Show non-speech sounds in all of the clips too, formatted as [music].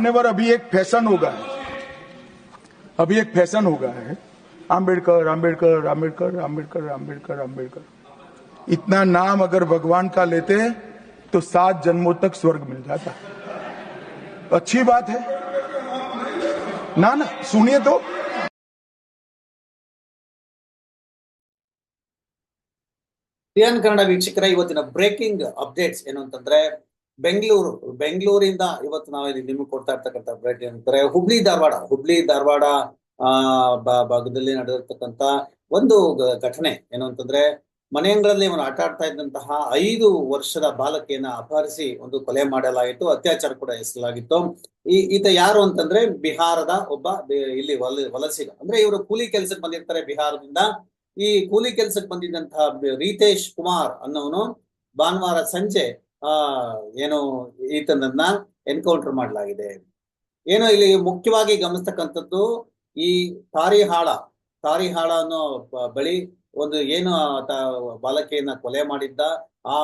मान्यवर अभी एक फैशन हो गया है अभी एक फैशन हो गया है आम्बेडकर आम्बेडकर आम्बेडकर आम्बेडकर आम्बेडकर आम्बेडकर इतना नाम अगर भगवान का लेते हैं तो सात जन्मों तक स्वर्ग मिल जाता है अच्छी बात है ना ना सुनिए तो ಟಿಎನ್ ಕನ್ನಡ ವೀಕ್ಷಕರ ಇವತ್ತಿನ ಬ್ರೇಕಿಂಗ್ ಅಪ್ಡೇಟ್ಸ್ ಏನು ಅಂತಂದ್ರೆ ಬೆಂಗಳೂರು, ಬೆಂಗಳೂರಿಂದ ಇವತ್ತು ನಾವು ಇಲ್ಲಿ ನಿಮಗೆ ಕೊಡ್ತಾ ಇರ್ತಕ್ಕಂಥ ಭೇಟಿ ಅಂತಾರೆ ಹುಬ್ಳಿ, ಧಾರವಾಡ. ಹುಬ್ಳಿ, ಧಾರವಾಡ, ಆ ಭಾಗದಲ್ಲಿ ನಡೆದಿರ್ತಕ್ಕಂಥ ಒಂದು ಘಟನೆ ಏನು ಅಂತಂದ್ರೆ ಮನೆಯಂಗಳಲ್ಲಿ ಅವನು ಆಟ ಆಡ್ತಾ ಇದ್ದಂತಹ ಐದು ವರ್ಷದ ಬಾಲಕಿಯನ್ನ ಅಪಹರಿಸಿ ಒಂದು ಕೊಲೆ ಮಾಡಲಾಗಿತ್ತು, ಅತ್ಯಾಚಾರ ಕೂಡ ಎಸಲಾಗಿತ್ತು ಈ, ಈತ ಯಾರು ಅಂತಂದ್ರೆ ಬಿಹಾರದ ಒಬ್ಬ ಇಲ್ಲಿ ವಲ, ವಲಸಿಗ. ಅಂದ್ರೆ ಇವರು ಕೂಲಿ ಕೆಲಸಕ್ಕೆ ಬಂದಿರ್ತಾರೆ ಬಿಹಾರದಿಂದ. ಈ ಕೂಲಿ ಕೆಲಸಕ್ಕೆ ಬಂದಿದ್ದಂತಹ ರೀತೇಶ್ ಕುಮಾರ್ ಅನ್ನೋನು ಭಾನುವಾರ ಸಂಜೆ ಆ, ಏನು ಈತನನ್ನ ಎನ್ಕೌಂಟರ್ ಮಾಡಲಾಗಿದೆ. ಏನು ಇಲ್ಲಿ ಮುಖ್ಯವಾಗಿ ಗಮನಿಸ್ತಕ್ಕಂಥದ್ದು ಈ ತಾರಿಹಾಳ ತಾರಿಹಾಳ ಅನ್ನೋ ಬಳಿ ಒಂದು ಏನು ಬಾಲಕಿಯನ್ನ ಕೊಲೆ ಮಾಡಿದ್ದ, ಆ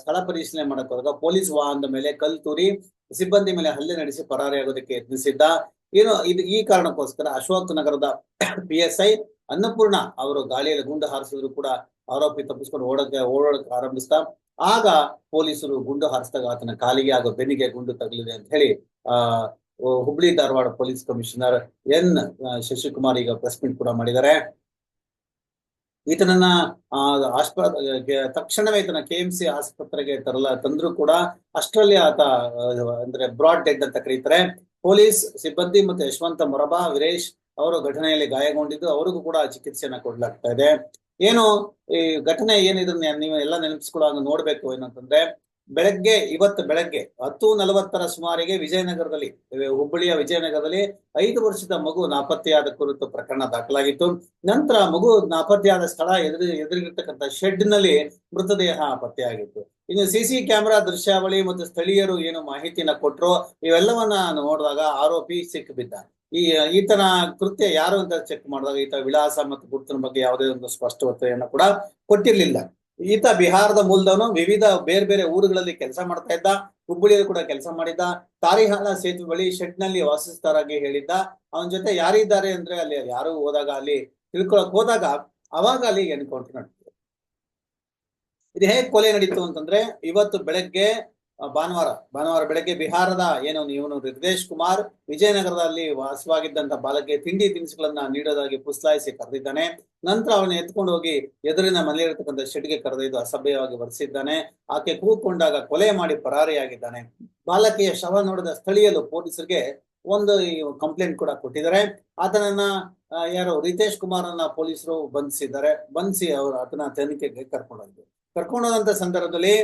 ಸ್ಥಳ ಪರಿಶೀಲನೆ ಮಾಡಕ್ ಹೋದಾಗ ಪೊಲೀಸ್ ವಾಹನದ ಮೇಲೆ ಕಲ್ ತೂರಿ ಸಿಬ್ಬಂದಿ ಮೇಲೆ ಹಲ್ಲೆ ನಡೆಸಿ ಪರಾರಿಯಾಗೋದಕ್ಕೆ ಯತ್ನಿಸಿದ್ದ. ಏನು ಇದು ಈ ಕಾರಣಕ್ಕೋಸ್ಕರ ಅಶೋಕ್ ನಗರದ [coughs] ಪಿ ಎಸ್ ಐ ಅನ್ನಪೂರ್ಣ ಅವರು ಗಾಳಿಯಲ್ಲಿ ಗುಂಡು ಹಾರಿಸಿದ್ರು ಕೂಡ ಆರೋಪಿ ತಪ್ಪಿಸ್ಕೊಂಡು ಓಡಕ್ಕೆ ಓಡೋಡಕ್ಕೆ ಆರಂಭಿಸ್ತಾ, ಆಗ ಪೊಲೀಸರು ಗುಂಡು ಹಾರಿಸಿದಾಗ ಆತನ ಕಾಲಿಗೆ ಹಾಗೂ ಬೆನ್ನಿಗೆ ಗುಂಡು ತಗಲಿದೆ ಅಂತ ಹೇಳಿ, ಆ, Hubli Dharwad police commissioner N Shashikumar ಈಗ ಪ್ರೆಸ್ ಮೀಟ್ ಕೂಡ ಮಾಡಿದ್ದಾರೆ. ಈತನನ್ನ ಆಸ್ಪ ತಕ್ಷಣವೇ ಈತನ ಕೆ ಎಂ ಸಿ ಆಸ್ಪತ್ರೆಗೆ ತರಲ ತಂದ್ರು ಕೂಡ ಅಷ್ಟರಲ್ಲಿ ಆತ ಅಂದ್ರೆ ಬ್ರಾಡ್ ಡೆಡ್ ಅಂತ ಕರೀತಾರೆ. ಪೊಲೀಸ್, ಸಿಬ್ಬಂದಿ ಮತ್ತು ಯಶವಂತ ಮೊರಬಾ, ವೀರೇಶ್ ಅವರು ಘಟನೆಯಲ್ಲಿ ಗಾಯಗೊಂಡಿದ್ದು ಅವರಿಗೂ ಕೂಡ ಚಿಕಿತ್ಸೆಯನ್ನ ಕೊಡ್ಲಾಗ್ತಾ ಇದೆ. ಏನು ಈ ಘಟನೆ ಏನಿದನ್ನ ನೀವು ಎಲ್ಲ ನೆನಪಿಸ್ಕೊಳ್ಳುವಾಗ ನೋಡ್ಬೇಕು ಏನಂತಂದ್ರೆ, ಬೆಳಗ್ಗೆ, ಇವತ್ತು ಬೆಳಗ್ಗೆ ಹತ್ತು ನಲವತ್ತರ ಸುಮಾರಿಗೆ ವಿಜಯನಗರದಲ್ಲಿ ಹುಬ್ಬಳ್ಳಿಯ ವಿಜಯನಗರದಲ್ಲಿ ಐದು ವರ್ಷದ ಮಗು ನಾಪತ್ತೆಯಾದ ಕುರಿತು ಪ್ರಕರಣ ದಾಖಲಾಗಿತ್ತು. ನಂತರ ಮಗು ನಾಪತ್ತೆಯಾದ ಸ್ಥಳ ಎದುರು ಎದುರಿಗಿರ್ತಕ್ಕಂಥ ಶೆಡ್ನಲ್ಲಿ ಮೃತದೇಹ ಪತ್ತೆಯಾಗಿತ್ತು. ಇನ್ನು ಸಿಸಿ ಕ್ಯಾಮೆರಾ ದೃಶ್ಯಾವಳಿ ಮತ್ತು ಸ್ಥಳೀಯರು ಏನು ಮಾಹಿತಿನ ಕೊಟ್ರು, ಇವೆಲ್ಲವನ್ನ ನೋಡಿದಾಗ ಆರೋಪಿ ಸಿಕ್ಕಿಬಿದ್ದ ಈ ಈತನ ಕೃತ್ಯ ಯಾರು ಅಂತ ಚೆಕ್ ಮಾಡಿದಾಗ ಈತ ವಿಳಾಸ ಮತ್ತು ಗುರುತಿನ ಬಗ್ಗೆ ಯಾವುದೇ ಒಂದು ಸ್ಪಷ್ಟವತೆಯನ್ನು ಕೂಡ ಕೊಟ್ಟಿರ್ಲಿಲ್ಲ. ಈತ ಬಿಹಾರದ ಮೂಲದವನು ವಿವಿಧ ಬೇರೆ ಬೇರೆ ಊರುಗಳಲ್ಲಿ ಕೆಲಸ ಮಾಡ್ತಾ ಇದ್ದ, ಹುಬ್ಬಳ್ಳಿಯಲ್ಲಿ ಕೂಡ ಕೆಲಸ ಮಾಡಿದ್ದ ತಾರಿಹಾಲ ಸೇತುವೆ ಬಳಿ ಶೆಡ್ನಲ್ಲಿ ವಾಸಿಸ್ತಾರಾಗಿ ಹೇಳಿದ್ದ. ಅವನ ಜೊತೆ ಯಾರಿದ್ದಾರೆ ಅಂದ್ರೆ ಅಲ್ಲಿ ಯಾರು ಹೋದಾಗ ಅಲ್ಲಿ ತಿಳ್ಕೊಳಕ್ ಹೋದಾಗ ಅವಾಗ ಅಲ್ಲಿ ಎನ್ಕೌಂಟರ್ ನಡೀತು ಇದು ಹೇಗೆ ಕೊಲೆ ನಡೀತು ಅಂತಂದ್ರೆ, ಇವತ್ತು ಬೆಳಗ್ಗೆ ಭಾನುವಾರ ಭಾನುವಾರ ಬೆಳಗ್ಗೆ ಬಿಹಾರದ ಏನು ಇವನು ರಿದೇಶ್ ಕುಮಾರ್ ವಿಜಯನಗರದಲ್ಲಿ ವಾಸವಾಗಿದ್ದಂತ ಬಾಲಕ್ಕೆ ತಿಂಡಿ ತಿನಿಸುಗಳನ್ನ ನೀಡೋದಾಗಿ ಪುಸ್ತಾಯಿಸಿ ಕರೆದಿದ್ದಾನೆ. ನಂತರ ಅವನ ಎತ್ಕೊಂಡು ಹೋಗಿ ಎದುರಿನ ಮನೆಯಲ್ಲಿರ್ತಕ್ಕಂಥ ಶೆಡ್ಗೆ ಕರೆದೊಯ್ದು ಅಸಭ್ಯವಾಗಿ ಬರೆಸಿದ್ದಾನೆ ಆಕೆ ಕೂಗ್ಕೊಂಡಾಗ ಕೊಲೆ ಮಾಡಿ ಪರಾರಿಯಾಗಿದ್ದಾನೆ. ಬಾಲಕಿಯ ಶವ ನೋಡಿದ ಸ್ಥಳೀಯರು ಪೊಲೀಸರಿಗೆ ಒಂದು ಕಂಪ್ಲೇಂಟ್ ಕೂಡ ಕೊಟ್ಟಿದ್ದಾರೆ. ಆತನನ್ನ ಯಾರು ರಿತೇಶ್ ಕುಮಾರನ್ನ ಪೊಲೀಸರು ಬಂಧಿಸಿದ್ದಾರೆ. ಬಂಧಿಸಿ ಅವರು ಆತನ ತನಿಖೆಗೆ ಕರ್ಕೊಂಡೋಗಿದ್ರು ಕರ್ಕೊಂಡೋದಂತ ಸಂದರ್ಭದಲ್ಲಿ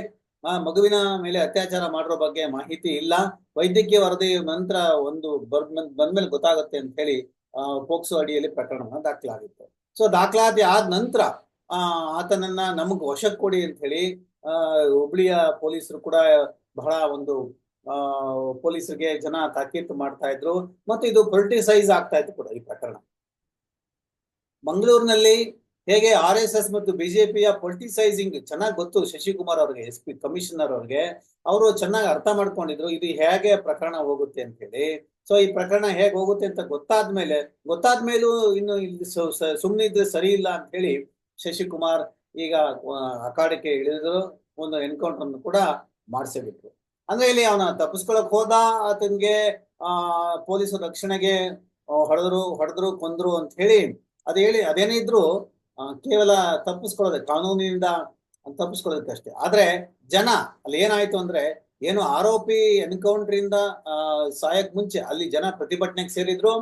ಆ ಮಗುವಿನ ಮೇಲೆ ಅತ್ಯಾಚಾರ ಮಾಡಿರೋ ಬಗ್ಗೆ ಮಾಹಿತಿ ಇಲ್ಲ. ವೈದ್ಯಕೀಯ ವರದಿ ನಂತರ ಒಂದು ಬಂದ್ಮೇಲೆ ಗೊತ್ತಾಗುತ್ತೆ ಅಂತ ಹೇಳಿ, ಆ, ಪೋಕ್ಸೋ ಅಡಿಯಲ್ಲಿ ಪ್ರಕರಣವನ್ನ ದಾಖಲಾಗಿತ್ತು. ಸೊ, ದಾಖಲಾತಿ ಆದ ನಂತರ ಆತನನ್ನ ನಮಗ್ ವಶಕ್ಕೆ ಕೊಡಿ ಅಂತ ಹೇಳಿ ಹುಬ್ಳಿಯ ಪೊಲೀಸರು ಕೂಡ ಬಹಳ ಒಂದು, ಆ, ಪೊಲೀಸರಿಗೆ ಜನ ತಾಕೀತು ಮಾಡ್ತಾ ಇದ್ರು. ಮತ್ತು ಇದು ಪೊಲಿಟಿಸೈಸ್ ಆಗ್ತಾ ಇತ್ತು ಕೂಡ ಈ ಪ್ರಕರಣ. ಮಂಗಳೂರಿನಲ್ಲಿ ಹೇಗೆ ಆರ್ ಎಸ್ ಎಸ್ ಮತ್ತು ಬಿಜೆಪಿಯ ಪೊಲಿಟಿಸೈಸಿಂಗ್ ಚೆನ್ನಾಗಿ ಗೊತ್ತು ಶಶಿಕುಮಾರ್ ಅವ್ರಿಗೆ, ಎಸ್ ಪಿ ಕಮಿಷನರ್ ಅವ್ರಿಗೆ. ಅವರು ಚೆನ್ನಾಗಿ ಅರ್ಥ ಮಾಡ್ಕೊಂಡಿದ್ರು, ಇದು ಹೇಗೆ ಪ್ರಕರಣ ಹೋಗುತ್ತೆ ಅಂತ ಹೇಳಿ ಸೊ, ಈ ಪ್ರಕರಣ ಹೇಗೆ ಹೋಗುತ್ತೆ ಅಂತ ಗೊತ್ತಾದ್ಮೇಲೆ, ಗೊತ್ತಾದ್ಮೇಲೂ ಇನ್ನು ಇಲ್ಲಿ ಇದ್ರೆ ಸರಿ ಇಲ್ಲ ಅಂತ ಹೇಳಿ ಶಶಿಕುಮಾರ್ ಈಗ ಅಖಾಡಕ್ಕೆ ಇಳಿದ್ರು ಒಂದು ಎನ್ಕೌಂಟರ್ ಕೂಡ ಮಾಡ್ಸೇಬಿಟ್ರು. ಅಂದ್ರೆ ಇಲ್ಲಿ ಅವನ ತಪ್ಪಿಸ್ಕೊಳಕ್ ಹೋದ ಆತನ್ಗೆ, ಆ ಪೊಲೀಸರು ರಕ್ಷಣೆಗೆ ಹೊಡೆದ್ರು ಹೊಡೆದ್ರು, ಕೊಂದ್ರು ಅಂತ ಹೇಳಿ ಅದ್ ಹೇಳಿ ಅದೇನೇ ಇದ್ರು ಕೇವಲ ತಪ್ಪಿಸ್ಕೊಳ್ಳೋದೆ, ಕಾನೂನಿನಿಂದ ತಪ್ಪಿಸ್ಕೊಳ್ಳೋದಕ್ಕೆ ಅಷ್ಟೇ. ಆದ್ರೆ ಜನ, ಅಲ್ಲಿ ಏನಾಯ್ತು ಅಂದ್ರೆ, ಏನು ಆರೋಪಿ ಎನ್ಕೌಂಟರ್ ಇಂದ ಸಾಯಕ್ ಮುಂಚೆ ಅಲ್ಲಿ ಜನ ಪ್ರತಿಭಟನೆಗೆ ಸೇರಿದ್ರು,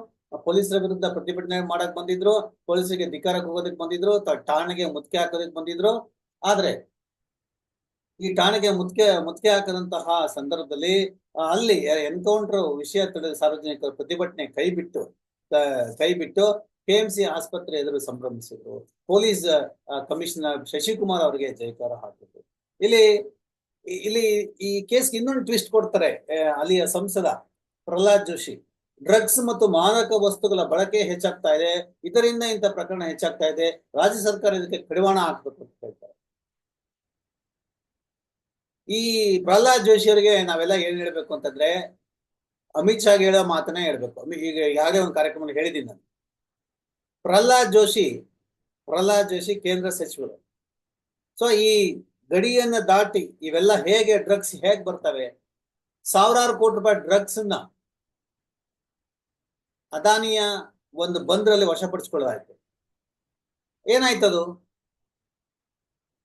ಪೊಲೀಸರ ವಿರುದ್ಧ ಪ್ರತಿಭಟನೆ ಮಾಡಕ್ ಬಂದಿದ್ರು, ಪೊಲೀಸರಿಗೆ ಧಿಕಾರಕ್ಕೆ ಹೋಗೋದಕ್ಕೆ ಬಂದಿದ್ರು ಠಾಣೆಗೆ ಮುತ್ಕೆ ಹಾಕೋದಕ್ಕೆ ಬಂದಿದ್ರು. ಆದ್ರೆ ಈ ಠಾಣೆಗೆ ಮುತ್ಕೆ ಮುತ್ಕೆ ಹಾಕದಂತಹ ಸಂದರ್ಭದಲ್ಲಿ ಅಲ್ಲಿ ಎನ್ಕೌಂಟರ್ ವಿಷಯ ತಿಳಿದ ಸಾರ್ವಜನಿಕರು ಪ್ರತಿಭಟನೆ ಕೈ ಬಿಟ್ಟು ಕೈ ಬಿಟ್ಟು ಕೆಎಂಸಿ ಆಸ್ಪತ್ರೆ ಎದುರು ಸಂಭ್ರಮಿಸಿದ್ರು. ಪೊಲೀಸ್ ಕಮಿಷನರ್ ಶಶಿಕುಮಾರ್ ಅವರಿಗೆ ಜೈಕಾರ ಹಾಕಿದ್ರು. ಇಲ್ಲಿ ಇಲ್ಲಿ ಈ ಕೇಸ್ ಇನ್ನೊಂದು ಟ್ವಿಸ್ಟ್ ಕೊಡ್ತಾರೆ ಅಲ್ಲಿಯ ಸಂಸದ ಪ್ರಹ್ಲಾದ್ ಜೋಶಿ. ಡ್ರಗ್ಸ್ ಮತ್ತು ಮಾದಕ ವಸ್ತುಗಳ ಬಳಕೆ ಹೆಚ್ಚಾಗ್ತಾ ಇದೆ. ಇದರಿಂದ ಇಂಥ ಪ್ರಕರಣ ಹೆಚ್ಚಾಗ್ತಾ ಇದೆ. ರಾಜ್ಯ ಸರ್ಕಾರ ಇದಕ್ಕೆ ಕಡಿವಾಣ ಹಾಕಬೇಕು ಅಂತ ಹೇಳ್ತಾರೆ. ಈ ಪ್ರಹ್ಲಾದ್ ಜೋಶಿ ಅವರಿಗೆ ನಾವೆಲ್ಲ ಏನ್ ಹೇಳ್ಬೇಕು ಅಂತಂದ್ರೆ, ಅಮಿತ್ ಶಾಗೆ ಹೇಳೋ ಮಾತನ್ನೇ ಹೇಳ್ಬೇಕು. ಈಗ ಯಾವುದೇ ಒಂದು ಕಾರ್ಯಕ್ರಮದಲ್ಲಿ ಹೇಳಿದ್ದೀನಿ ನಾನು. ಪ್ರಹ್ಲಾದ್ ಜೋಶಿ ಪ್ರಹ್ಲಾದ್ ಜೋಶಿ ಕೇಂದ್ರ ಸಚಿವರು. ಸೊ ಈ ಗಡಿಯನ್ನ ದಾಟಿ ಇವೆಲ್ಲ ಹೇಗೆ ಡ್ರಗ್ಸ್ ಹೇಗ್ ಬರ್ತವೆ? ಸಾವಿರಾರು ಕೋಟಿ ರೂಪಾಯಿ ಡ್ರಗ್ಸ್ ಅದಾನಿಯ ಒಂದು ಬಂದ್ರಲ್ಲಿ ವಶಪಡಿಸ್ಕೊಳ್ಳೋದಾಯ್ತು ಏನಾಯ್ತದು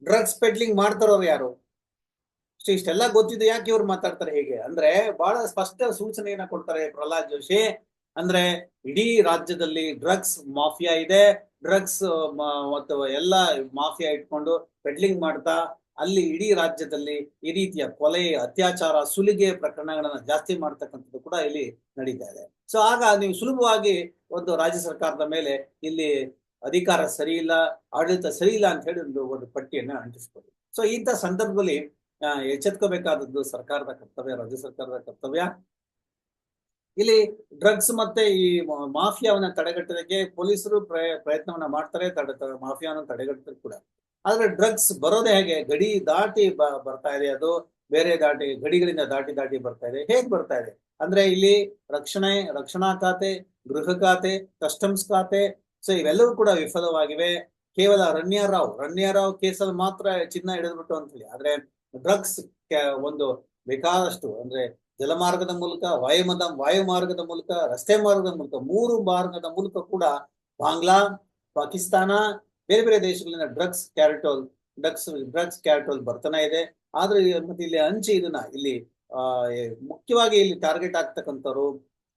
ಡ್ರಗ್ಸ್ ಪೆಡ್ಲಿಂಗ್ ಮಾಡ್ತಾರೋರು ಯಾರು? ಇಷ್ಟು ಇಷ್ಟೆಲ್ಲ ಗೊತ್ತಿದ್ದು ಯಾಕೆ ಇವ್ರು ಮಾತಾಡ್ತಾರೆ ಹೇಗೆ? ಅಂದ್ರೆ ಬಹಳ ಸ್ಪಷ್ಟ ಸೂಚನೆಯನ್ನ ಕೊಡ್ತಾರೆ ಪ್ರಹ್ಲಾದ್ ಜೋಶಿ. ಅಂದ್ರೆ ಇಡೀ ರಾಜ್ಯದಲ್ಲಿ ಡ್ರಗ್ಸ್ ಮಾಫಿಯಾ ಇದೆ. ಡ್ರಗ್ಸ್ ಮತ್ತು ಎಲ್ಲ ಮಾಫಿಯಾ ಇಟ್ಕೊಂಡು ಪೆಡ್ಲಿಂಗ್ ಮಾಡ್ತಾ ಅಲ್ಲಿ ಇಡೀ ರಾಜ್ಯದಲ್ಲಿ ಈ ರೀತಿಯ ಕೊಲೆ, ಅತ್ಯಾಚಾರ, ಸುಲಿಗೆ ಪ್ರಕರಣಗಳನ್ನ ಜಾಸ್ತಿ ಮಾಡ್ತಕ್ಕಂಥದ್ದು ಕೂಡ ಇಲ್ಲಿ ನಡೀತಾ ಇದೆ. ಸೊ ಆಗ ನೀವು ಸುಲಭವಾಗಿ ಒಂದು ರಾಜ್ಯ ಸರ್ಕಾರದ ಮೇಲೆ ಇಲ್ಲಿ ಅಧಿಕಾರ ಸರಿ ಇಲ್ಲ, ಆಡಳಿತ ಸರಿ ಇಲ್ಲ ಅಂತ ಹೇಳಿ ಒಂದು ಒಂದು ಪಟ್ಟಿಯನ್ನ ಅಂಟಿಸ್ಬೋದು. ಸೊ ಇಂಥ ಸಂದರ್ಭದಲ್ಲಿ ಎಚ್ಚೆತ್ಕೋಬೇಕಾದದ್ದು ಸರ್ಕಾರದ ಕರ್ತವ್ಯ, ರಾಜ್ಯ ಸರ್ಕಾರದ ಕರ್ತವ್ಯ. ಇಲ್ಲಿ ಡ್ರಗ್ಸ್ ಮತ್ತೆ ಈ ಮಾಫಿಯಾವನ್ನ ತಡೆಗಟ್ಟೋದಕ್ಕೆ ಪೊಲೀಸರು ಪ್ರಯ, ಪ್ರಯತ್ನವನ್ನ ಮಾಡ್ತಾರೆ, ತಡೆ ಮಾಫಿಯಾವನ್ನ ತಡೆಗಟ್ಟಿದ್ರು ಕೂಡ. ಆದ್ರೆ ಡ್ರಗ್ಸ್ ಬರೋದೇ ಹೇಗೆ? ಗಡಿ ದಾಟಿ ಬರ್ತಾ ಇದೆ ಅದು, ಬೇರೆ ದಾಟಿ, ಗಡಿಗಳಿಂದ ದಾಟಿ ದಾಟಿ ಬರ್ತಾ ಇದೆ. ಹೇಗ್ ಬರ್ತಾ ಇದೆ? ಅಂದ್ರೆ ಇಲ್ಲಿ ರಕ್ಷಣೆ, ರಕ್ಷಣಾ ಖಾತೆ, ಗೃಹ ಖಾತೆ ಕಸ್ಟಮ್ಸ್ ಖಾತೆ, ಸೊ ಇವೆಲ್ಲವೂ ಕೂಡ ವಿಫಲವಾಗಿವೆ. ಕೇವಲ ರಣ್ಯಾರಾವ್ ರಣ್ಯಾರಾವ್ ಕೇಸಲ್ಲಿ ಮಾತ್ರ ಚಿನ್ನ ಹಿಡಿದ್ಬಿಟ್ಟು ಅಂತ ಹೇಳಿ ಆದ್ರೆ ಡ್ರಗ್ಸ್ ಒಂದು ಬೇಕಾದಷ್ಟು, ಅಂದ್ರೆ ಜಲಮಾರ್ಗದ ಮೂಲಕ, ವಾಯುಮದ ವಾಯು ಮಾರ್ಗದ ಮೂಲಕ, ರಸ್ತೆ ಮಾರ್ಗದ ಮೂಲಕ, ಮೂರು ಮಾರ್ಗದ ಮೂಲಕ ಕೂಡ ಬಾಂಗ್ಲಾ, ಪಾಕಿಸ್ತಾನ, ಬೇರೆ ಬೇರೆ ದೇಶಗಳಿಂದ ಡ್ರಗ್ಸ್ ಕ್ಯಾರಿಟೋಲ್, ಡ್ರಗ್ಸ್ ಡ್ರಗ್ಸ್ ಕ್ಯಾರಿಟೋಲ್ ಬರ್ತಾನೆ ಇದೆ. ಆದ್ರೆ ಮತ್ತೆ ಇಲ್ಲಿ ಹಂಚಿ ಇದನ್ನ ಇಲ್ಲಿ ಮುಖ್ಯವಾಗಿ ಇಲ್ಲಿ ಟಾರ್ಗೆಟ್ ಆಗ್ತಕ್ಕಂಥವ್ರು,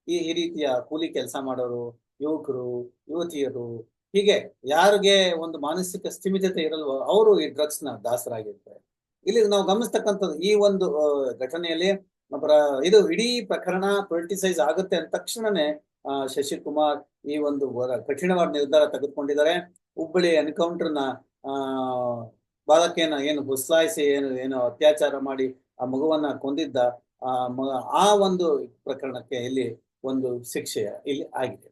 ಈ ಈ ರೀತಿಯ ಕೂಲಿ ಕೆಲಸ ಮಾಡೋರು, ಯುವಕರು, ಯುವತಿಯರು, ಹೀಗೆ ಯಾರಿಗೆ ಒಂದು ಮಾನಸಿಕ ಸ್ಥಿಮಿತತೆ ಇರಲ್ವೋ ಅವರು ಈ ಡ್ರಗ್ಸ್ನ ದಾಸರಾಗಿರ್ತಾರೆ. ಇಲ್ಲಿ ನಾವು ಗಮನಿಸ್ತಕ್ಕಂಥದ್ದು ಈ ಒಂದು ಘಟನೆಯಲ್ಲಿ ಪ್ರ- ಇದು ಇಡೀ ಪ್ರಕರಣ ಪೊಲಿಟಿಸೈಸ್ ಆಗುತ್ತೆ ಅಂದ ತಕ್ಷಣನೇ ಶಶಿಕುಮಾರ್ ಈ ಒಂದು ಕಠಿಣವಾದ ನಿರ್ಧಾರ ತೆಗೆದುಕೊಂಡಿದ್ದಾರೆ. ಹುಬ್ಬಳ್ಳಿ ಎನ್ಕೌಂಟರ್ನ, ಆ, ಬಾಲಕಿಯನ್ನ ಏನು ಬುಸ್ಲಾಯಿಸಿ ಏನು ಏನು ಅತ್ಯಾಚಾರ ಮಾಡಿ ಆ ಮಗುವನ್ನ ಕೊಂದಿದ್ದ, ಆ ಒಂದು ಪ್ರಕರಣಕ್ಕೆ ಇಲ್ಲಿ ಒಂದು ಶಿಕ್ಷೆ ಇಲ್ಲಿ ಆಗಿದೆ.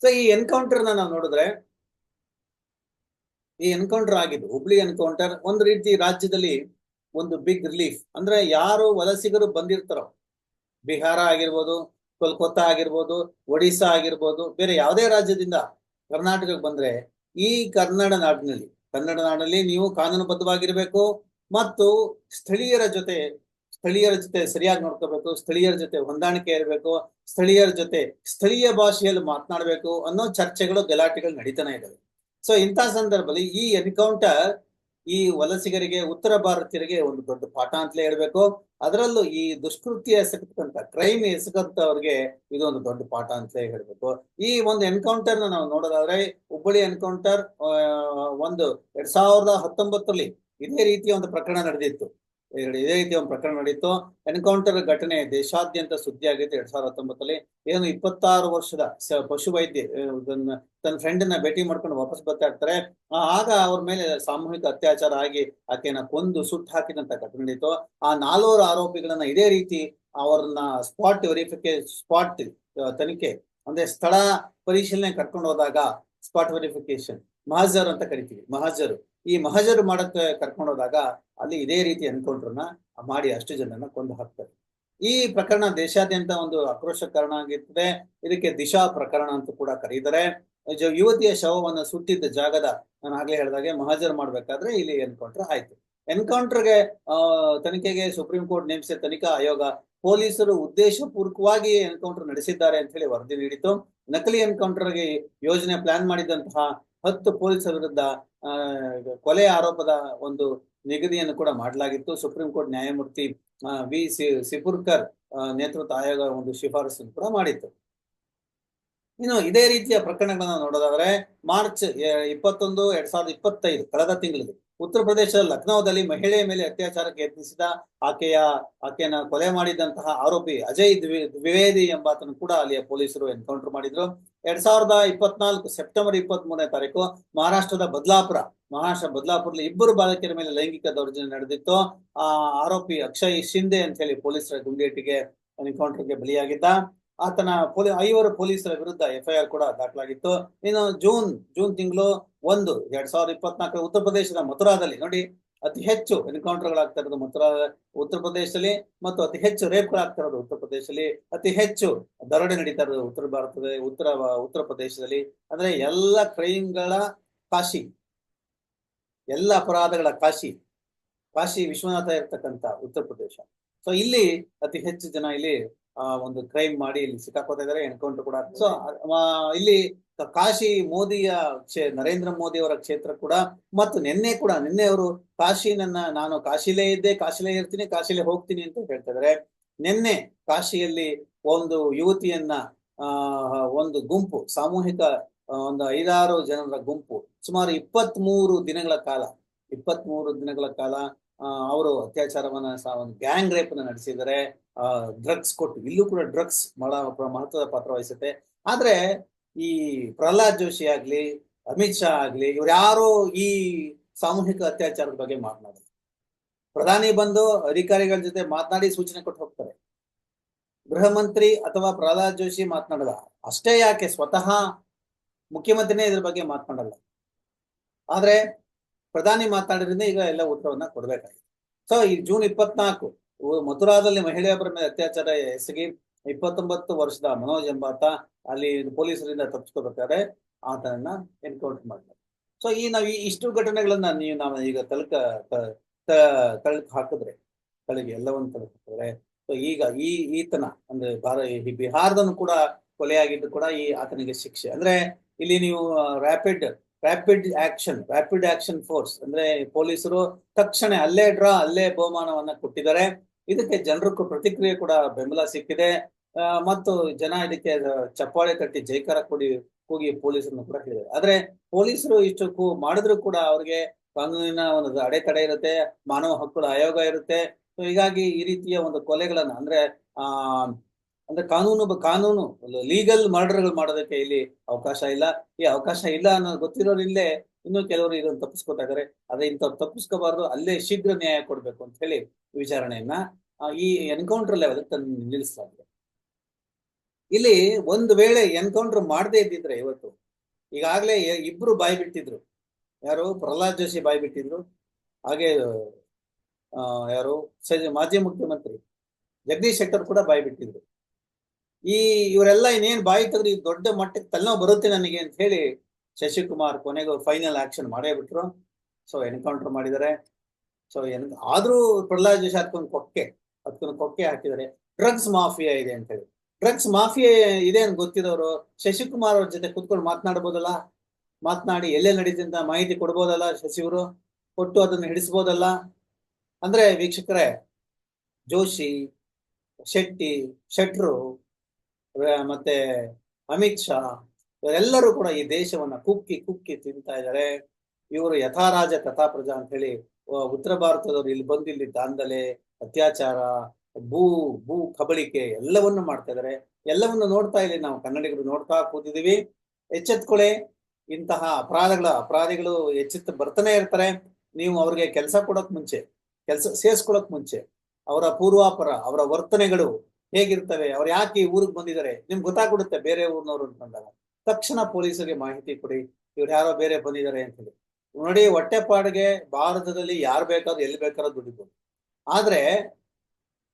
ಸೊ ಈ ಎನ್ಕೌಂಟರ್ನ ನಾವು ನೋಡಿದ್ರೆ, ಈ ಎನ್ಕೌಂಟರ್ ಆಗಿದ್ದು ಹುಬ್ಳಿ ಎನ್ಕೌಂಟರ್ ಒಂದು ರೀತಿ ರಾಜ್ಯದಲ್ಲಿ ಒಂದು ಬಿಗ್ ರಿಲೀಫ್ ಅಂದ್ರೆ ಯಾರು ವಲಸಿಗರು ಬಂದಿರ್ತಾರೋ, ಬಿಹಾರ ಆಗಿರ್ಬೋದು ಕೋಲ್ಕತ್ತಾ ಆಗಿರ್ಬೋದು ಒಡಿಶಾ ಆಗಿರ್ಬೋದು, ಬೇರೆ ಯಾವುದೇ ರಾಜ್ಯದಿಂದ ಕರ್ನಾಟಕಕ್ಕೆ ಬಂದ್ರೆ ಈ ಕನ್ನಡ ನಾಡಿನಲ್ಲಿ ಕನ್ನಡ ನಾಡಿನಲ್ಲಿ ನೀವು ಕಾನೂನುಬದ್ಧವಾಗಿರ್ಬೇಕು ಮತ್ತು ಸ್ಥಳೀಯರ ಜೊತೆ ಸ್ಥಳೀಯರ ಜೊತೆ ಸರಿಯಾಗಿ ನೋಡ್ಕೋಬೇಕು, ಸ್ಥಳೀಯರ ಜೊತೆ ಹೊಂದಾಣಿಕೆ ಇರಬೇಕು, ಸ್ಥಳೀಯರ ಜೊತೆ ಸ್ಥಳೀಯ ಭಾಷೆಯಲ್ಲಿ ಮಾತನಾಡಬೇಕು ಅನ್ನೋ ಚರ್ಚೆಗಳು ಗಲಾಟೆಗಳು ನಡೀತಾನೆ ಇದ್ದಾವೆ ಸೊ ಇಂಥ ಸಂದರ್ಭದಲ್ಲಿ ಈ ಎನ್ಕೌಂಟರ್ ಈ ವಲಸಿಗರಿಗೆ ಉತ್ತರ ಭಾರತೀಯರಿಗೆ ಒಂದು ದೊಡ್ಡ ಪಾಠ ಅಂತಲೇ ಹೇಳ್ಬೇಕು. ಅದರಲ್ಲೂ ಈ ದುಷ್ಕೃತ್ಯ ಎಸಗತಕ್ಕಂತ ಕ್ರೈಮ್ ಎಸಗಂತವ್ರಿಗೆ ಒಂದು ದೊಡ್ಡ ಪಾಠ ಅಂತಲೇ ಹೇಳ್ಬೇಕು. ಈ ಒಂದು ಎನ್ಕೌಂಟರ್ನ ನಾವು ನೋಡೋದಾದ್ರೆ ಹುಬ್ಬಳ್ಳಿ ಎನ್ಕೌಂಟರ್ ಒಂದು ಎರಡ್ ಸಾವಿರದ ಹತ್ತೊಂಬತ್ತರಲ್ಲಿ ಇದೇ ರೀತಿಯ ಒಂದು ಪ್ರಕರಣ ನಡೆದಿತ್ತು. ಇದೇ ರೀತಿಯ ಒಂದು ಪ್ರಕರಣ ನಡೆಯಿತು ಎನ್ಕೌಂಟರ್ ಘಟನೆ ದೇಶಾದ್ಯಂತ ಸುದ್ದಿ ಆಗಿತ್ತು ಎರಡ್ ಸಾವಿರದ ಹತ್ತೊಂಬತ್ತಲ್ಲಿ ಏನು ಇಪ್ಪತ್ತಾರು ವರ್ಷದ ಪಶುವೈದ್ಯ ಆ, ತನ್ನ ಫ್ರೆಂಡ್ನ ಭೇಟಿ ಮಾಡ್ಕೊಂಡು ವಾಪಸ್ ಬರ್ತಾ ಇರ್ತಾರೆ. ಆಗ ಅವ್ರ ಮೇಲೆ ಸಾಮೂಹಿಕ ಅತ್ಯಾಚಾರ ಆಗಿ ಆಕೆಯನ್ನ ಕೊಂದು ಸುಟ್ಟು ಹಾಕಿದಂತ ಘಟನೆ ನಡೆಯಿತು ಆ ನಾಲ್ವರು ಆರೋಪಿಗಳನ್ನ ಇದೇ ರೀತಿ ಅವ್ರನ್ನ ಸ್ಪಾಟ್ ವೆರಿಫಿಕೇ ಸ್ಪಾಟ್ ತನಿಖೆ ಅಂದ್ರೆ ಸ್ಥಳ ಪರಿಶೀಲನೆ ಕರ್ಕೊಂಡು ಹೋದಾಗ ಸ್ಪಾಟ್ ವೆರಿಫಿಕೇಶನ್ ಮಹಾಜರ್ ಅಂತ ಕರಿತೀವಿ ಮಹಜರು. ಈ ಮಹಜರು ಮಾಡಕ್ಕೆ ಕರ್ಕೊಂಡೋದಾಗ ಅಲ್ಲಿ ಇದೇ ರೀತಿ ಎನ್ಕೌಂಟರ್ನ ಮಾಡಿ ಅಷ್ಟು ಜನನ ಕೊಂದು ಹಾಕ್ತಾರೆ. ಈ ಪ್ರಕರಣ ದೇಶಾದ್ಯಂತ ಒಂದು ಆಕ್ರೋಶ ಕಾರಣ ಆಗಿರ್ತದೆ. ಇದಕ್ಕೆ ದಿಶಾ ಪ್ರಕರಣ ಅಂತ ಕೂಡ ಕರೀತಾರೆ. ಯುವತಿಯ ಶವವನ್ನು ಸುಟ್ಟಿದ್ದ ಜಾಗದ ನಾನು ಆಗ್ಲೇ ಹೇಳಿದಾಗೆ ಮಹಜರ್ ಮಾಡ್ಬೇಕಾದ್ರೆ ಇಲ್ಲಿ ಎನ್ಕೌಂಟರ್ ಆಯ್ತು. ಎನ್ಕೌಂಟರ್ಗೆ ತನಿಖೆಗೆ ಸುಪ್ರೀಂ ಕೋರ್ಟ್ ನೇಮಿಸಿದ ತನಿಖಾ ಆಯೋಗ ಪೊಲೀಸರು ಉದ್ದೇಶಪೂರ್ವಕವಾಗಿ ಎನ್ಕೌಂಟರ್ ನಡೆಸಿದ್ದಾರೆ ಅಂತ ಹೇಳಿ ವರದಿ ನೀಡಿತು ನಕಲಿ ಎನ್ಕೌಂಟರ್ಗೆ ಯೋಜನೆ ಪ್ಲಾನ್ ಮಾಡಿದಂತಹ ಹತ್ತು ಪೊಲೀಸರ ವಿರುದ್ಧ ಕೊಲೆ ಆರೋಪದ ಒಂದು ನಿಗದಿಯನ್ನು ಕೂಡ ಮಾಡಲಾಗಿತ್ತು. ಸುಪ್ರೀಂ ಕೋರ್ಟ್ ನ್ಯಾಯಮೂರ್ತಿ ವಿ ಸಿ, ಸಿಪುರ್ಕರ್ ನೇತೃತ್ವ ಆಯೋಗ ಒಂದು ಶಿಫಾರಸನ್ನು ಕೂಡ ಮಾಡಿತ್ತು. ಇನ್ನು ಇದೇ ರೀತಿಯ ಪ್ರಕರಣಗಳನ್ನ ನೋಡೋದಾದ್ರೆ, ಮಾರ್ಚ್ ಇಪ್ಪತ್ತೊಂದು, ಎರಡ್ ಸಾವಿರದ ಇಪ್ಪತ್ತೈದು ಕಳೆದ ತಿಂಗಳಲ್ಲಿ ಉತ್ತರ ಪ್ರದೇಶದ ಲಕ್ನೋದಲ್ಲಿ ಮಹಿಳೆಯ ಮೇಲೆ ಅತ್ಯಾಚಾರಕ್ಕೆ ಯತ್ನಿಸಿದ ಆಕೆಯ, ಆಕೆಯನ್ನ ಕೊಲೆ ಮಾಡಿದಂತಹ ಆರೋಪಿ ಅಜಯ್ ದ್ವಿ, ದ್ವಿವೇದಿ ಎಂಬಾತನು ಕೂಡ ಅಲ್ಲಿಯ ಪೊಲೀಸರು ಎನ್ಕೌಂಟರ್ ಮಾಡಿದ್ರು. ಎರಡ್ ಸಾವಿರದ ಇಪ್ಪತ್ನಾಲ್ಕು ಸೆಪ್ಟೆಂಬರ್ ಇಪ್ಪತ್ತ್ ಮೂರನೇ ತಾರೀಕು ಮಹಾರಾಷ್ಟ್ರದ ಬದ್ಲಾಪುರ, ಮಹಾರಾಷ್ಟ್ರ ಬದ್ಲಾಪುರದಲ್ಲಿ ಇಬ್ಬರು ಬಾಲಕಿಯರ ಮೇಲೆ ಲೈಂಗಿಕ ದೌರ್ಜನ್ಯ ನಡೆದಿತ್ತು. ಆ ಆರೋಪಿ ಅಕ್ಷಯ್ ಶಿಂದೆ ಅಂತ ಹೇಳಿ ಪೊಲೀಸರ ಗುಂಡೇಟಿಗೆ ಎನ್ಕೌಂಟರ್ಗೆ ಬಲಿಯಾಗಿದ್ದ. ಆತನ ಪೊಲೀ, ಐವರು ಪೊಲೀಸರ ವಿರುದ್ಧ ಎಫ್ಐಆರ್ ಕೂಡ ದಾಖಲಾಗಿತ್ತು. ಇನ್ನು ಜೂನ್ ಜೂನ್ ತಿಂಗಳು ಒಂದು, ಎರಡ್ ಸಾವಿರದ ಇಪ್ಪತ್ನಾಲ್ಕರ ಉತ್ತರ ಪ್ರದೇಶದ ಮಥುರಾದಲ್ಲಿ ನೋಡಿ ಅತಿ ಹೆಚ್ಚು ಎನ್ಕೌಂಟರ್ಗಳಾಗ್ತಾ ಇರೋದು ಮಥುರಾ ಉತ್ತರ ಪ್ರದೇಶದಲ್ಲಿ ಮತ್ತು ಅತಿ ಹೆಚ್ಚು ರೇಪ್ಗಳಾಗ್ತಾ ಇರೋದು ಉತ್ತರ ಪ್ರದೇಶದಲ್ಲಿ. ಅತಿ ಹೆಚ್ಚು ದರೋಡೆ ನಡೀತಾ ಇರೋದು ಉತ್ತರ ಭಾರತದ ಉತ್ತರ ಉತ್ತರ ಪ್ರದೇಶದಲ್ಲಿ. ಅಂದ್ರೆ ಎಲ್ಲ ಕ್ರೈಮ್ಗಳ ಕಾಶಿ, ಎಲ್ಲ ಅಪರಾಧಗಳ ಕಾಶಿ ಕಾಶಿ ವಿಶ್ವನಾಥ ಇರ್ತಕ್ಕಂಥ ಉತ್ತರ ಪ್ರದೇಶ. ಸೊ ಇಲ್ಲಿ ಅತಿ ಹೆಚ್ಚು ಜನ ಇಲ್ಲಿ ಒಂದು ಕ್ರೈಮ್ ಮಾಡಿ ಇಲ್ಲಿ ಸಿಕ್ಕಾಕೋತಾ ಇದಾರೆ ಎನ್ಕೌಂಟರ್ ಕೂಡ. ಸೊ ಇಲ್ಲಿ ಕಾಶಿ ಮೋದಿಯ ನರೇಂದ್ರ ಮೋದಿ ಅವರ ಕ್ಷೇತ್ರ ಕೂಡ, ಮತ್ತು ನಿನ್ನೆ ಕೂಡ, ನಿನ್ನೆ ಅವರು ಕಾಶಿ ನನ್ನ, ನಾನು ಕಾಶಿಲೇ ಇದ್ದೆ, ಕಾಶಿಲೇ ಇರ್ತೀನಿ, ಕಾಶಿಲೇ ಹೋಗ್ತೀನಿ ಅಂತ ಹೇಳ್ತಾ ಇದಾರೆ ನಿನ್ನೆ ಕಾಶಿಯಲ್ಲಿ ಒಂದು ಯುವತಿಯನ್ನ ಒಂದು ಗುಂಪು, ಸಾಮೂಹಿಕ ಒಂದು ಐದಾರು ಜನರ ಗುಂಪು, ಸುಮಾರು ಇಪ್ಪತ್ತ್ ಮೂರು ದಿನಗಳ ಕಾಲ ಇಪ್ಪತ್ತ್ ಮೂರು ದಿನಗಳ ಕಾಲ ಅವರು ಅತ್ಯಾಚಾರವನ್ನ ಒಂದು ಗ್ಯಾಂಗ್ ರೇಪ್ ನಡೆಸಿದರೆ ನಡೆಸಿದ್ದಾರೆ. ಡ್ರಗ್ಸ್ ಕೊಟ್ಟು, ಇಲ್ಲೂ ಕೂಡ ಡ್ರಗ್ಸ್ ಮಹತ್ವದ ಪಾತ್ರ ವಹಿಸುತ್ತೆ. ಆದ್ರೆ ಈ ಪ್ರಹ್ಲಾದ್ ಜೋಶಿ ಆಗ್ಲಿ, ಅಮಿತ್ ಶಾ ಆಗ್ಲಿ, ಇವ್ರು ಯಾರು ಈ ಸಾಮೂಹಿಕ ಅತ್ಯಾಚಾರದ ಬಗ್ಗೆ ಮಾತನಾಡಲ್ಲ. ಪ್ರಧಾನಿ ಬಂದು ಅಧಿಕಾರಿಗಳ ಜೊತೆ ಮಾತನಾಡಿ ಸೂಚನೆ ಕೊಟ್ಟು ಹೋಗ್ತಾರೆ. ಗೃಹ ಮಂತ್ರಿ ಅಥವಾ ಪ್ರಹ್ಲಾದ್ ಜೋಶಿ ಮಾತನಾಡಲ್ಲ. ಅಷ್ಟೇ ಯಾಕೆ ಸ್ವತಃ ಮುಖ್ಯಮಂತ್ರಿನೇ ಇದ್ರ ಬಗ್ಗೆ ಮಾತನಾಡಲ್ಲ. ಆದ್ರೆ ಪ್ರಧಾನಿ ಮಾತಾಡೋದ್ರಿಂದ ಈಗ ಎಲ್ಲ ಉತ್ತರವನ್ನ ಕೊಡ್ಬೇಕಾಗಿದೆ. ಸೊ ಈ ಜೂನ್ ಇಪ್ಪತ್ನಾಲ್ಕು ಮಥುರಾದಲ್ಲಿ ಮಹಿಳೆಯೊಬ್ಬರ ಮೇಲೆ ಅತ್ಯಾಚಾರ ಎಸಗಿ ಇಪ್ಪತ್ತೊಂಬತ್ತು ವರ್ಷದ ಮನೋಜ್ ಎಂಬಾತ ಅಲ್ಲಿ ಪೊಲೀಸರಿಂದ ತಪ್ಪಿಸ್ಕೋಬೇಕಾದ್ರೆ ಆತನನ್ನ ಎನ್ಕೌಂಟರ್ ಮಾಡ್ತಾರೆ ಸೊ ಈ ನಾವು ಈ ಇಷ್ಟು ಘಟನೆಗಳನ್ನ ನೀವು ನಾವು ಈಗ ತಲಕ ತಳಕ್ ಹಾಕಿದ್ರೆ, ತಳಗೆ ಎಲ್ಲವನ್ನು ತಳಕ್ ಹಾಕಿದ್ರೆ ಸೊ ಈಗ ಈ ಈತನ, ಅಂದ್ರೆ ಭಾರ, ಈ ಬಿಹಾರದನ್ನು ಕೂಡ ಕೊಲೆಯಾಗಿದ್ದು ಕೂಡ ಈ ಆತನಿಗೆ ಶಿಕ್ಷೆ. ಅಂದ್ರೆ ಇಲ್ಲಿ ನೀವು rapid rapid action rapid action force ಅಂದ್ರೆ ಪೊಲೀಸರು ತಕ್ಷಣ ಅಲ್ಲೇ ಡ್ರಾ, ಅಲ್ಲೇ ಬಹುಮಾನವನ್ನ ಕೊಟ್ಟಿದ್ದಾರೆ. ಇದಕ್ಕೆ ಜನರು ಪ್ರತಿಕ್ರಿಯೆ ಕೂಡ ಬೆಂಬಲ ಸಿಕ್ಕಿದೆ. ಮತ್ತು ಜನ ಇದಕ್ಕೆ ಚಪ್ಪಾಳೆ ತಟ್ಟಿ ಜೈಕಾರ ಕೊಡಿ, ಕೂಗಿ ಪೊಲೀಸರನ್ನು ಕೂಡ ಹೇಳಿದ್ದಾರೆ ಆದ್ರೆ ಪೊಲೀಸರು ಇಷ್ಟು ಕೂ ಮಾಡಿದ್ರು ಕೂಡ ಅವ್ರಿಗೆ ಕಾನೂನಿನ ಒಂದು ಅಡೆತಡೆ ಇರುತ್ತೆ, ಮಾನವ ಹಕ್ಕುಗಳ ಆಯೋಗ ಇರುತ್ತೆ. ಹೀಗಾಗಿ ಈ ರೀತಿಯ ಒಂದು ಕೊಲೆಗಳನ್ನ ಅಂದ್ರೆ, ಆ ಅಂದ್ರೆ ಕಾನೂನು ಕಾನೂನು ಲೀಗಲ್ ಮರ್ಡರ್ಗಳು ಮಾಡೋದಕ್ಕೆ ಇಲ್ಲಿ ಅವಕಾಶ ಇಲ್ಲ. ಈ ಅವಕಾಶ ಇಲ್ಲ ಅನ್ನೋದು ಗೊತ್ತಿರೋರು ಇಲ್ಲೇ ಇನ್ನೂ ಕೆಲವರು ಇದನ್ನು ತಪ್ಪಿಸ್ಕೊತಾ ಇದಾರೆ ಅದೇ ಇಂಥವ್ರು ತಪ್ಪಿಸ್ಕೋಬಾರ್ದು, ಅಲ್ಲೇ ಶೀಘ್ರ ನ್ಯಾಯ ಕೊಡ್ಬೇಕು ಅಂತ ಹೇಳಿ ವಿಚಾರಣೆಯನ್ನ ಈ ಎನ್ಕೌಂಟರ್ ಲೆವೆಲ್ ತಂದು ನಿಲ್ಲಿಸಲಾಗಿದೆ ಇಲ್ಲಿ ಒಂದು ವೇಳೆ ಎನ್ಕೌಂಟರ್ ಮಾಡದೇ ಇದ್ದಿದ್ರೆ ಇವತ್ತು, ಈಗಾಗಲೇ ಇಬ್ರು ಬಾಯಿ ಬಿಟ್ಟಿದ್ರು. ಯಾರು? ಪ್ರಹ್ಲಾದ್ ಜೋಶಿ ಬಾಯಿ ಬಿಟ್ಟಿದ್ರು. ಹಾಗೆ ಯಾರು? ಮಾಜಿ ಮುಖ್ಯಮಂತ್ರಿ ಜಗದೀಶ್ ಶೆಟ್ಟರ್ ಕೂಡ ಬಾಯಿ ಬಿಟ್ಟಿದ್ರು. ಈ ಇವರೆಲ್ಲ ಇನ್ನೇನ್ ಬಾಯಿ ತೆಗೆದು ಈ ದೊಡ್ಡ ಮಟ್ಟಕ್ಕೆ ತಲೆನೋವು ಬರುತ್ತೆ ನನಗೆ ಅಂತ ಹೇಳಿ ಶಶಿಕುಮಾರ್ ಕೊನೆಗೆ ಅವ್ರು ಫೈನಲ್ ಆಕ್ಷನ್ ಮಾಡೇ ಬಿಟ್ರು. ಸೊ ಎನ್ಕೌಂಟರ್ ಮಾಡಿದ್ದಾರೆ. ಸೊ ಎನ್, ಆದ್ರೂ ಪ್ರಹ್ಲಾದ್ ಜೋಶಿ ಅದಕ್ಕೊಂದು ಕೊಕ್ಕೆ ಅದಕ್ಕೊಂದು ಕೊಕ್ಕೆ ಹಾಕಿದ್ದಾರೆ. ಡ್ರಗ್ಸ್ ಮಾಫಿಯಾ ಇದೆ ಅಂತ ಹೇಳಿ. ಡ್ರಗ್ಸ್ ಮಾಫಿಯಾ ಇದೆ ಅಂತ ಗೊತ್ತಿರೋರು, ಶಶಿಕುಮಾರ್ ಅವ್ರ ಜೊತೆ ಕುತ್ಕೊಂಡು ಮಾತನಾಡ್ಬೋದಲ್ಲ? ಮಾತನಾಡಿ ಎಲ್ಲೇ ನಡೀತಿ ಮಾಹಿತಿ ಕೊಡ್ಬೋದಲ್ಲ ಶಶಿವರು ಕೊಟ್ಟು ಅದನ್ನು ಹಿಡಿಸ್ಬೋದಲ್ಲ? ಅಂದ್ರೆ ವೀಕ್ಷಕರೇ, ಜೋಶಿ, ಶೆಟ್ಟಿ, ಶೆಟ್ರು ಮತ್ತೆ ಅಮಿತ್ ಶಾ ಇವರೆಲ್ಲರೂ ಕೂಡ ಈ ದೇಶವನ್ನ ಕುಕ್ಕಿ ಕುಕ್ಕಿ ತಿಂತಾ ಇದ್ದಾರೆ. ಇವರು ಯಥಾರಾಜ ಕಥಾ ಪ್ರಜಾ ಅಂತ ಹೇಳಿ ಉತ್ತರ ಭಾರತದವರು ಇಲ್ಲಿ ಬಂದು ಇಲ್ಲಿ ದಾಂಧಲೆ, ಅತ್ಯಾಚಾರ, ಭೂ ಭೂ ಕಬಳಿಕೆ ಎಲ್ಲವನ್ನು ಮಾಡ್ತಾ ಇದ್ದಾರೆ. ಎಲ್ಲವನ್ನು ನೋಡ್ತಾ ಇಲ್ಲಿ ನಾವು ಕನ್ನಡಿಗರು ನೋಡ್ತಾ ಕೂತಿದೀವಿ ಎಚ್ಚೆತ್ಕೊಳ್ಳೆ ಇಂತಹ ಅಪರಾಧಗಳ, ಅಪರಾಧಿಗಳು ಎಚ್ಚೆತ್ತು ಬರ್ತಾನೆ ಇರ್ತಾರೆ. ನೀವು ಅವ್ರಿಗೆ ಕೆಲಸ ಕೊಡೋಕ್ ಮುಂಚೆ, ಕೆಲಸ ಸೇರಿಸ್ಕೊಳಕ್ ಮುಂಚೆ, ಅವರ ಪೂರ್ವಾಪರ, ಅವರ ವರ್ತನೆಗಳು ಹೇಗಿರ್ತವೆ ಅವ್ರು ಯಾಕೆ ಈ ಊರಿಗೆ ಬಂದಿದ್ದಾರೆ, ನಿಮ್ಗೆ ಗೊತ್ತಾಗ್ಬಿಡುತ್ತೆ ಬೇರೆ ಊರಿನವರು ಅಂತ ಬಂದಾಗ ತಕ್ಷಣ ಪೊಲೀಸರಿಗೆ ಮಾಹಿತಿ ಕೊಡಿ, ಇವ್ರು ಯಾರೋ ಬೇರೆ ಬಂದಿದ್ದಾರೆ ಅಂತ ಹೇಳಿ ನೋಡಿ, ಹೊಟ್ಟೆಪಾಡಿಗೆ ಭಾರತದಲ್ಲಿ ಯಾರು ಬೇಕಾದ್ರೂ, ಎಲ್ಲಿ ಬೇಕಾದ್ರೂ ದುಡಿಬೋದು. ಆದ್ರೆ,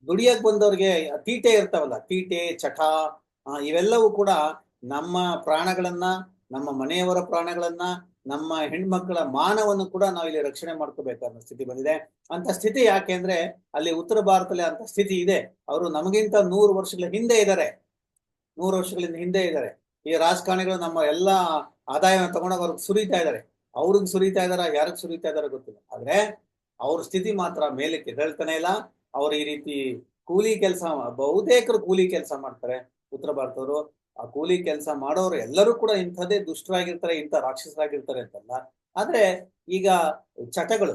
ದುಡಿಯಕ್ ಬಂದವ್ರಿಗೆ ತೀಟೆ ಇರ್ತಾವಲ್ಲ, ತೀಟೆ ಚಟ ಇವೆಲ್ಲವೂ ಕೂಡ ನಮ್ಮ ಪ್ರಾಣಗಳನ್ನ ನಮ್ಮ ಮನೆಯವರ ಪ್ರಾಣಗಳನ್ನ, ನಮ್ಮ ಹೆಣ್ಮಕ್ಳ ಮಾನವನ್ನು ಕೂಡ ನಾವು ಇಲ್ಲಿ ರಕ್ಷಣೆ ಮಾಡ್ಕೋಬೇಕಾದ ಸ್ಥಿತಿ ಬಂದಿದೆ. ಅಂತ ಸ್ಥಿತಿ ಯಾಕೆ ಅಂದ್ರೆ, ಅಲ್ಲಿ ಉತ್ತರ ಭಾರತದಲ್ಲಿ ಅಂತ ಸ್ಥಿತಿ ಇದೆ. ಅವರು ನಮಗಿಂತ ನೂರು ವರ್ಷಗಳ ಹಿಂದೆ ಇದ್ದಾರೆ. ನೂರು ವರ್ಷಗಳಿಂದ ಹಿಂದೆ ಇದ್ದಾರೆ. ಈ ರಾಜಕಾರಣಿಗಳು ನಮ್ಮ ಎಲ್ಲಾ ಆದಾಯವನ್ನು ತಗೊಂಡಾಗ ಅವ್ರಿಗೆ ಸುರಿತಾ ಇದ್ದಾರೆ. ಅವ್ರಿಗೆ ಸುರಿತಾ ಇದಾರ ಯಾರಿಗೆ ಸುರಿತಾ ಇದಾರ ಗೊತ್ತಿಲ್ಲ. ಆದ್ರೆ ಅವ್ರ ಸ್ಥಿತಿ ಮಾತ್ರ ಮೇಲಕ್ಕೆ ಹೇಳ್ತಾನೆ ಇಲ್ಲ. ಅವ್ರು ಈ ರೀತಿ ಕೂಲಿ ಕೆಲಸ, ಬಹುತೇಕರು ಕೂಲಿ ಕೆಲಸ ಮಾಡ್ತಾರೆ. ಉತ್ತರ ಭಾರತದವರು ಆ ಕೂಲಿ ಕೆಲಸ ಮಾಡೋರು ಎಲ್ಲರೂ ಕೂಡ ಇಂಥದ್ದೇ ದುಷ್ಟರಾಗಿರ್ತಾರೆ, ಇಂಥ ರಾಕ್ಷಸರಾಗಿರ್ತಾರೆ ಅಂತಲ್ಲ. ಆದ್ರೆ ಈಗ ಚಟಗಳು,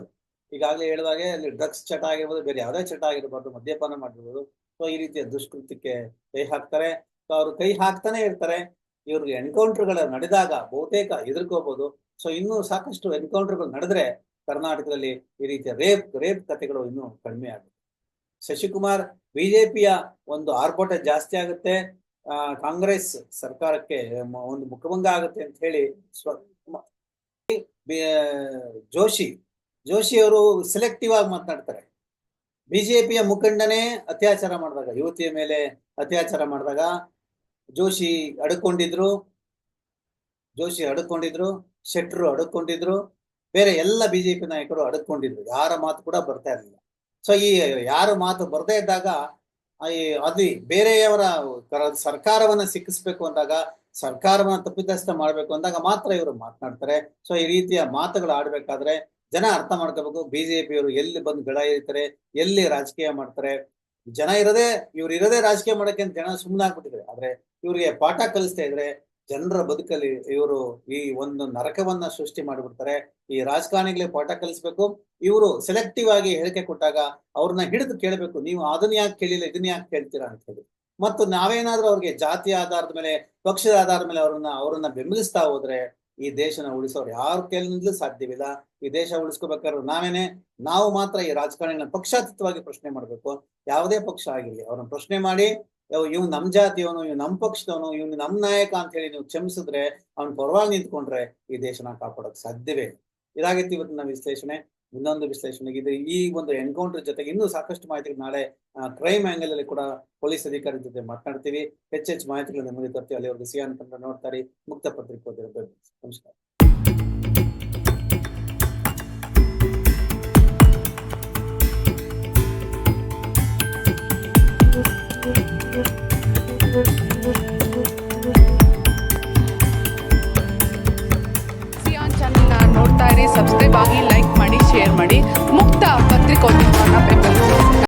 ಈಗಾಗಲೇ ಹೇಳಿದಾಗೆ ಅಲ್ಲಿ ಡ್ರಗ್ಸ್ ಚಟ ಆಗಿರ್ಬೋದು, ಬೇರೆ ಯಾವುದೇ ಚಟ ಆಗಿರ್ಬಾರ್ದು, ಮದ್ಯಪಾನ ಮಾಡಿರ್ಬೋದು. ಸೊ ಈ ರೀತಿಯ ದುಷ್ಕೃತ್ಯಕ್ಕೆ ಕೈ ಹಾಕ್ತಾರೆ. ಸೊ ಅವ್ರು ಕೈ ಹಾಕ್ತಾನೆ ಇರ್ತಾರೆ. ಇವ್ರಿಗೆ ಎನ್ಕೌಂಟರ್ಗಳು ನಡೆದಾಗ ಬಹುತೇಕ ಎದುರ್ಕೋಬಹುದು ಸೊ ಇನ್ನೂ ಸಾಕಷ್ಟು ಎನ್ಕೌಂಟರ್ಗಳು ನಡೆದ್ರೆ ಕರ್ನಾಟಕದಲ್ಲಿ ಈ ರೀತಿಯ ರೇಪ್ ರೇಪ್ ಕಥೆಗಳು ಇನ್ನೂ ಕಡಿಮೆ ಆಗುತ್ತೆ. ಶಶಿಕುಮಾರ್, ಬಿಜೆಪಿಯ ಒಂದು ಆರ್ಭಟ ಜಾಸ್ತಿ ಆಗುತ್ತೆ. ಕಾಂಗ್ರೆಸ್ ಸರ್ಕಾರಕ್ಕೆ ಒಂದು ಮುಖಭಂಗ ಆಗುತ್ತೆ ಅಂತ ಹೇಳಿ ಜೋಶಿ ಜೋಶಿ ಅವರು ಸೆಲೆಕ್ಟಿವ್ ಆಗಿ ಮಾತನಾಡ್ತಾರೆ. ಬಿಜೆಪಿಯ ಮುಖಂಡನೇ ಅತ್ಯಾಚಾರ ಮಾಡಿದಾಗ, ಯುವತಿಯ ಮೇಲೆ ಅತ್ಯಾಚಾರ ಮಾಡಿದಾಗ ಜೋಶಿ ಅಡ್ಕೊಂಡಿದ್ರು ಜೋಶಿ ಅಡ್ಕೊಂಡಿದ್ರು, ಶೆಟ್ರು ಅಡ್ಕೊಂಡಿದ್ರು, ಬೇರೆ ಎಲ್ಲ ಬಿಜೆಪಿ ನಾಯಕರು ಅಡ್ಕೊಂಡಿದ್ರು. ಯಾರ ಮಾತು ಕೂಡ ಬರ್ತಾ ಇರಲಿಲ್ಲ. ಸೊ ಈ ಯಾರ ಮಾತು ಬರ್ದೇ ಇದ್ದಾಗ ಅದು ಬೇರೆಯವರ ಕರ- ಸರ್ಕಾರವನ್ನ ಸಿಕ್ಕಿಸ್ಬೇಕು ಅಂದಾಗ, ಸರ್ಕಾರವನ್ನ ತಪ್ಪಿತಸ್ಥ ಮಾಡ್ಬೇಕು ಅಂದಾಗ ಮಾತ್ರ ಇವರು ಮಾತನಾಡ್ತಾರೆ. ಸೊ ಈ ರೀತಿಯ ಮಾತುಗಳು ಆಡ್ಬೇಕಾದ್ರೆ ಜನ ಅರ್ಥ ಮಾಡ್ಕೋಬೇಕು. ಬಿಜೆಪಿಯವರು ಎಲ್ಲಿ ಬಂದು ಗಳ ಇರ್ತಾರೆ ಎಲ್ಲಿ ರಾಜಕೀಯ ಮಾಡ್ತಾರೆ. ಜನ ಇರದೆ, ಇವ್ರು ಇರದೇ ರಾಜಕೀಯ ಮಾಡಕ್ಕೆ ಜನ ಸುಮ್ಮನೆ ಆಗ್ಬಿಟ್ಟಿದ್ದಾರೆ ಆದ್ರೆ ಇವ್ರಿಗೆ ಪಾಠ ಕಲಿಸ್ತಾ ಇದ್ರೆ ಜನರ ಬದುಕಲ್ಲಿ ಇವರು ಈ ಒಂದು ನರಕವನ್ನ ಸೃಷ್ಟಿ ಮಾಡಿಬಿಡ್ತಾರೆ. ಈ ರಾಜಕಾರಣಿಗಳೇ ಪಾಠ ಕಲಿಸ್ಬೇಕು. ಇವರು ಸೆಲೆಕ್ಟಿವ್ ಆಗಿ ಹೇಳಿಕೆ ಕೊಟ್ಟಾಗ ಅವ್ರನ್ನ ಹಿಡಿದು ಕೇಳಬೇಕು. ನೀವು ಅದನ್ನ ಯಾಕೆ ಕೇಳಿಲ್ಲ, ಇದನ್ನ ಯಾಕೆ ಕೇಳ್ತೀರಾ ಅಂತ ಹೇಳಿ. ಮತ್ತು ನಾವೇನಾದ್ರೂ ಅವ್ರಿಗೆ ಜಾತಿ ಆಧಾರದ ಮೇಲೆ, ಪಕ್ಷದ ಆಧಾರದ ಮೇಲೆ ಅವ್ರನ್ನ ಅವ್ರನ್ನ ಬೆಂಬಲಿಸ್ತಾ ಹೋದ್ರೆ ಈ ದೇಶನ ಉಳಿಸೋರು ಯಾರು ಕೈಲಿಂದಲೂ ಸಾಧ್ಯವಿಲ್ಲ. ಈ ದೇಶ ಉಳಿಸ್ಕೋಬೇಕಾದ್ರೆ ನಾವೇನೆ, ನಾವು ಮಾತ್ರ ಈ ರಾಜಕಾರಣಿಗಳನ್ನ ಪಕ್ಷಾತೀತವಾಗಿ ಪ್ರಶ್ನೆ ಮಾಡ್ಬೇಕು. ಯಾವುದೇ ಪಕ್ಷ ಆಗಿರಲಿ, ಅವ್ರನ್ನ ಪ್ರಶ್ನೆ ಮಾಡಿ ಇವ್ ನಮ್ ಜಾತಿಯವನು ಇವ್ ನಮ್ ಪಕ್ಷದವನು, ಇವ್ನು ನಮ್ ನಾಯಕ ಅಂತ ಹೇಳಿ ನೀವು ಕ್ಷಮಿಸಿದ್ರೆ ಅವ್ನ ಪರವಾಗಿ ನಿಂತ್ಕೊಂಡ್ರೆ ಈ ದೇಶನ ಕಾಪಾಡಕ್ ಸಾಧ್ಯವೇ ಇದಾಗಿತ್ತು ಇವತ್ತು ಇವತ್ತಿನ ವಿಶ್ಲೇಷಣೆ. ಇನ್ನೊಂದು ವಿಶ್ಲೇಷಣೆಗೆ ಇದು ಈ ಒಂದು ಎನ್ಕೌಂಟರ್ ಜೊತೆಗೆ ಇನ್ನೂ ಸಾಕಷ್ಟು ಮಾಹಿತಿ ನಾಳೆ ಕ್ರೈಮ್ ಆಂಗಲ್ ಅಲ್ಲಿ ಕೂಡ ಪೊಲೀಸ್ ಅಧಿಕಾರಿ ಜೊತೆ ಮಾತನಾಡ್ತೀವಿ. ಹೆಚ್ಚೆಚ್ಚು ಮಾಹಿತಿಗಳನ್ನ ನಿಮಗೆ ತರ್ತೀವಿ ಅಲ್ಲಿವರೆಗೂ ಸಿಯಾನ್ ಕಂಡ ನೋಡ್ತಾರೆ ಮುಕ್ತ ಪತ್ರಿಕೆ ಓದಿರೋ ನಮಸ್ಕಾರ. ಚಾನಲ್ನ ನೋಡ್ತಾ ಇರಿ ಸಬ್ಸ್ಕ್ರೈಬ್ ಆಗಿ ಲೈಕ್ ಮಾಡಿ ಶೇರ್ ಮಾಡಿ ಮುಕ್ತ ಪತ್ರಿಕೋದ್ಯಮವನ್ನು ಬೆಂಬಲಿಸಿ